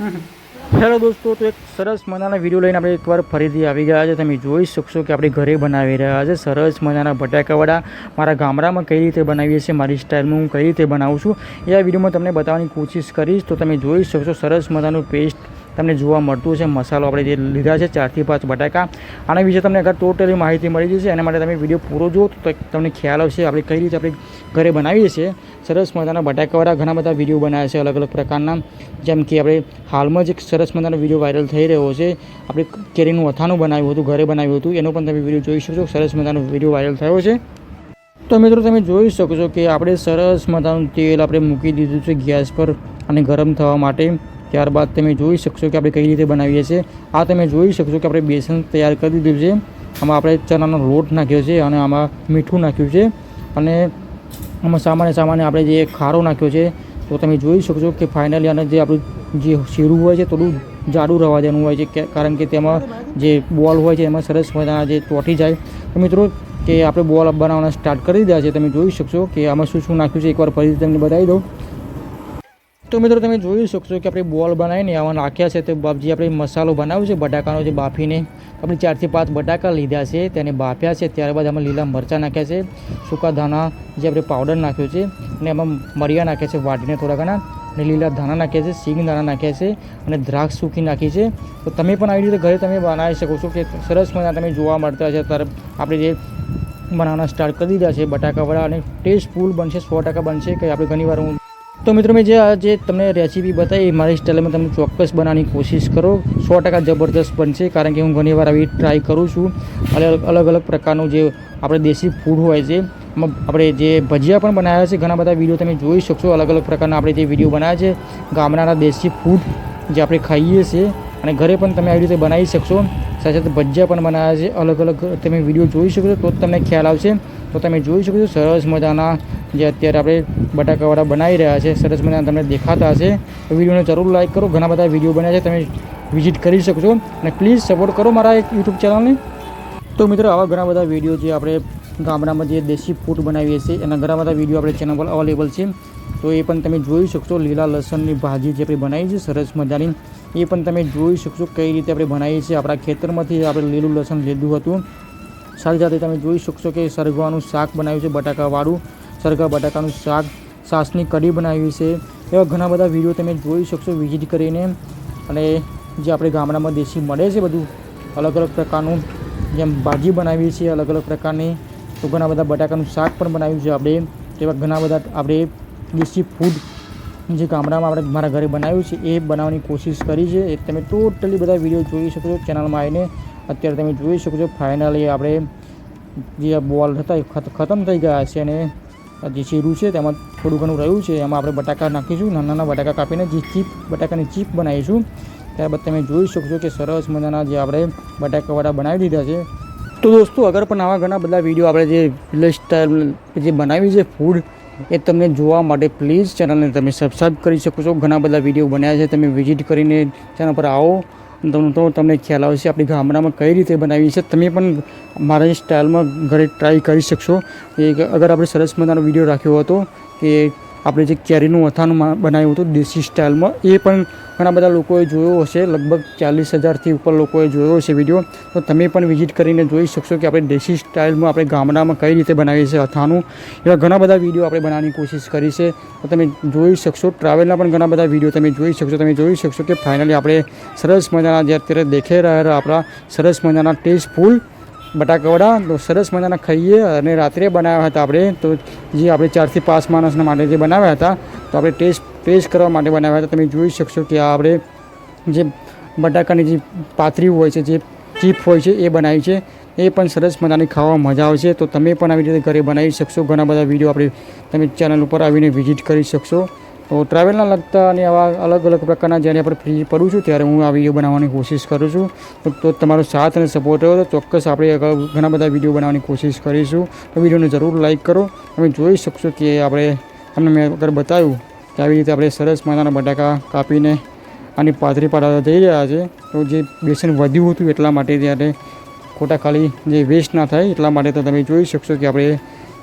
불가능? Hello દોસ્તો, તો એક સરસ મજાના વીડિયો લઈને આપણે એકવાર ફરીથી આવી ગયા છે. તમે જોઈ શકશો કે આપણે ઘરે બનાવી રહ્યા છે. સરસ મજાના બટાકાવાડા મારા ગામડામાં કઈ રીતે બનાવીએ છીએ, મારી સ્ટાઇલમાં હું કઈ રીતે બનાવું છું એ આ વિડીયોમાં તમને બતાવવાની કોશિશ કરીશ. તો તમે જોઈ શકશો સરસ મજાનું પેસ્ટ તમને જોવા મળતું છે મસાલો આપણે જે લીધા છે, ચારથી પાંચ બટાકા. આના વિશે તમને અગર ટોટલી માહિતી મળી જશે, એના માટે તમે વીડિયો પૂરો જુઓ, તો તમને ખ્યાલ આવશે આપણે કઈ રીતે આપણે ઘરે બનાવીએ છીએ. સરસ મજાના બટાકાવાળા ઘણા બધા વીડિયો બનાવ્યા છે અલગ અલગ પ્રકારના. જેમ કે આપણે હાલમાં જ એક સરસ મજાનો વીડિયો વાયરલ થઈ રહ્યો છે. આપણે કેરીનું અથાણું બનાવ્યું હતું, ઘરે બનાવ્યું હતું. એનો પણ તમે વીડિયો જોઈ શકશો. સરસ મજાનો વીડિયો વાયરલ થયો છે. તો મિત્રો તમે જોઈ શકો છો કે આપણે સરસ મજાનું તેલ આપણે મૂકી દીધું છે ગેસ પર અને ગરમ થવા માટે. ત્યારબાદ તમે જોઈ શકશો કે આપણે કઈ રીતે બનાવીએ છીએ. આ તમે જોઈ શકશો કે આપણે બેસન તૈયાર કરી દીધું છે. આમાં આપણે ચણાનો લોટ નાખ્યો છે અને આમાં મીઠું નાખ્યું છે. અને આમાં સામાન્ય સામાન્ય આપણે જે ખારો નાખ્યો છે, તો તમે જોઈ શકશો કે ફાઇનલી આને જે આપણું જે શીરું હોય છે, થોડું જાડું રવા દેવાનું હોય છે કારણ કે તેમાં જે બોલ હોય છે, એમાં સરસ મજાના જે ચોંટી જાય. તો મિત્રો, કે આપણે બોલ બનાવવાના સ્ટાર્ટ કરી દીધા છે. તમે જોઈ શકશો કે આમાં શું શું નાખ્યું છે, એકવાર ફરીથી તમને બતાવી દઉં. તો મિત્રો તમે જોઈ શકશો કે આપણે બોલ બનાવીને આવા નાખ્યા છે. તો જે આપણે મસાલો બનાવ્યો છે, બટાકાનો જે બાફીને. આપણે ચારથી પાંચ બટાકા લીધા છે, તેને બાફ્યા છે. ત્યારબાદ આમાં લીલા મરચાં નાખ્યા છે, સૂકા ધાણા જે આપણે પાવડર નાખ્યો છે, અને એમાં મરિયા નાખ્યા છે, વાટીને થોડા ઘણા. અને લીલા ધાણા નાખ્યા છે, સિંગ દાણા નાખ્યા છે, અને દ્રાક્ષ સૂકી નાખી છે. તો તમે પણ આવી રીતે ઘરે તમે બનાવી શકો છો કે સરસ મજા તમે જોવા મળતા છે તરફ આપણે જે બનાવવાના સ્ટાર્ટ કરી દીધા છે, બટાકાવાળા, અને ટેસ્ટફુલ બનશે, સો ટકા બનશે કે આપણે ઘણીવાર હું તો મિત્રો મેં જે આ જે તમને રેસીપી બતાવી મારી સ્ટાઇલમાં તમે ચોક્કસ બનાવવાની કોશિશ કરો. સો ટકા જબરદસ્ત બનશે કારણ કે હું ઘણીવાર આવી ટ્રાય કરું છું. અલગ અલગ અલગ પ્રકારનું જે આપણે દેશી ફૂડ હોય છે આપણે જે ભજીયા પણ બનાવ્યા છે, ઘણા બધા વીડિયો તમે જોઈ શકશો. અલગ અલગ પ્રકારના આપણે જે વીડિયો બનાવ્યા છે, ગામડાના દેશી ફૂડ જે આપણે ખાઈએ છીએ અને ઘરે પણ તમે આવી રીતે બનાવી શકશો. સાથે સાથે ભજીયા પણ બનાવ્યા છે. અલગ અલગ તમે વીડિયો જોઈ શકો છો, તો જ તમને ખ્યાલ આવશે. તો તમે જોઈ શકો છો, સરસ મજાના જે અત્યારે આપણે બટાકાવાળા બનાવી રહ્યા છે, સરસ મજાના તમને દેખાતા હશે. વિડીયોને જરૂર લાઈક કરો, ઘણા બધા વીડિયો બન્યા છે, તમે વિઝિટ કરી શકશો અને પ્લીઝ સપોર્ટ કરો મારા યુટ્યુબ ચેનલને. તો મિત્રો, આવા ઘણા બધા વીડિયો જે આપણે ગામડામાં જે દેશી ફૂડ બનાવીએ છીએ, એના ઘણા બધા વીડિયો આપણે ચેનલ પર અવેલેબલ છે. તો એ પણ તમે જોઈ શકશો, લીલા લસણની ભાજી જે આપણે બનાવી છે, સરસ મજાની. એ પણ તમે જોઈ શકશો કઈ રીતે આપણે બનાવીએ છીએ. આપણા ખેતરમાંથી આપણે લીલું લસણ લીધું હતું. સાથે સાથે તમે જોઈ શકશો કે સરગવાનું શાક બનાવ્યું છે, બટાકાવાળું. સરગા, બટાકાનું શાક સાસની કઢી બનાવી છે. એવા ઘણા બધા વીડિયો તમે જોઈ શકશો વિઝિટ કરીને. અને જે આપણે ગામડામાં દેશી મળે છે બધું અલગ અલગ પ્રકારનું. જેમ ભાજી બનાવીએ છીએ અલગ અલગ પ્રકારની. તો ઘણા બધા બટાકાનું શાક પણ બનાવ્યું છે આપણે. તેવા ઘણા બધા આપણે દેશી ફૂડ જે ગામડામાં આપણે મારા ઘરે બનાવ્યું છે, એ બનાવવાની કોશિશ કરી છે. એ તમે ટોટલી બધા વીડિયો જોઈ શકો છો ચેનલમાં આવીને અત્યારે તમે જોઈ શકો છો. ફાઇનલી આપણે જે બોલ હતા એ ખત- ખતમ થઈ ગયા છે અને જે શીરું છે તેમાં થોડું ઘણું રહ્યું છે. એમાં આપણે બટાકા નાખીશું નાના નાના બટાકા કાપીને જે ચીપ, બટાકાની ચીપ બનાવીશું. ત્યારબાદ તમે જોઈ શકશો કે સરસ મજાના જે આપણે બટાકાવાળા બનાવી દીધા છે. તો દોસ્તો, અગર પણ આવા ઘણા બધા વીડિયો આપણે જે વિલેજ સ્ટાઇલ જે બનાવી છે ફૂડ એ તમને જોવા માટે પ્લીઝ ચેનલને તમે સબસ્ક્રાઈબ કરી શકો છો. ઘણા બધા વીડિયો બન્યા છે, તમે વિઝિટ કરીને ચેનલ પર આવો. તો તમને ખ્યાલ આવશે આપણી ગામડામાં કઈ રીતે બનાવી છે. તમે પણ મારી સ્ટાઇલમાં ઘરે ટ્રાય કરી શકશો. એ અગર આપણે સરસ મજાનો વીડિયો રાખ્યો હતો કે આપણે જે કેરીનું અથાણું બનાવ્યું હતું, દેશી સ્ટાઇલમાં એ પણ ઘણા બધા લોકોએ જોયો હશે. લગભગ ચાલીસ હજારથી ઉપર લોકોએ જોયો હશે વીડિયો તો તમે પણ વિઝિટ કરીને જોઈ શકશો કે આપણે દેશી સ્ટાઇલમાં આપણે ગામડામાં કઈ રીતે બનાવીએ છીએ અથાણું. એવા ઘણા બધા વીડિયો આપણે બનાવવાની કોશિશ કરી છે. તો તમે જોઈ શકશો. ટ્રાવેલના પણ ઘણા બધા વીડિયો તમે જોઈ શકશો. તમે જોઈ શકશો કે ફાઇનલી આપણે સરસ મજાના જે અત્યારે દેખાઈ રહ્યા આપણા, સરસ મજાના ટેસ્ટફુલ બટાકાવડા. તો સરસ મજાના ખાઈએ અને રાત્રે બનાવ્યા હતા આપણે. તો જે આપણે ચારથી પાંચ માણસના માટે જે બનાવ્યા હતા, તો આપણે ટેસ્ટ ટેસ્ટ કરવા માટે બનાવ્યા હતા. તમે જોઈ શકશો કે આ આપણે જે બટાકાની જે પાથરી હોય છે, જે ચીપ હોય છે, એ બનાવી છે. એ પણ સરસ મજાની ખાવા મજા આવશે તો તમે પણ આવી રીતે ઘરે બનાવી શકશો. ઘણા બધા વીડિયો આપણે તમે ચેનલ ઉપર આવીને વિઝિટ કરી શકશો. તો ટ્રાવેલના લગતા અને આવા અલગ અલગ પ્રકારના જ્યારે આપણે ફ્રી પડું છું, ત્યારે હું આ વીડિયો બનાવવાની કોશિશ કરું છું. તો તમારો સાથ અને સપોર્ટ રહ્યો તો ચોક્કસ આપણે ઘણા બધા વીડિયો બનાવવાની કોશિશ કરીશું. તો વિડીયોને જરૂર લાઇક કરો. તમે જોઈ શકશો કે આપણે તમને મેં અગર બતાવ્યું કે આવી રીતે આપણે સરસ મજાના બટાકા કાપીને આની પાથરી પાડવા જઈ રહ્યા છે. તો જે બેસન વધ્યું હતું એટલા માટે ત્યારે ખોટા ખાલી જે વેસ્ટ ના થાય એટલા માટે તો તમે જોઈ શકશો કે આપણે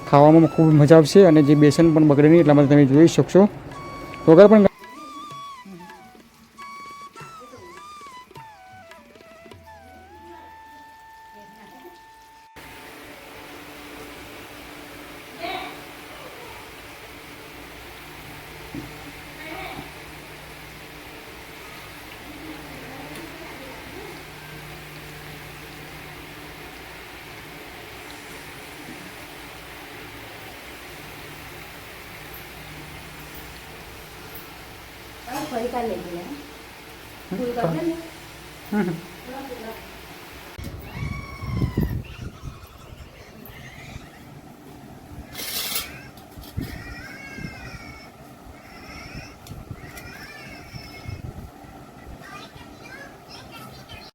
ખાવામાં ખૂબ મજા આવશે અને જે બેસન પણ બગડે નહીં એટલા માટે તમે જોઈ શકશો. વગર પણ ફરી કાઢ લેજે ફૂલ કાઢે ને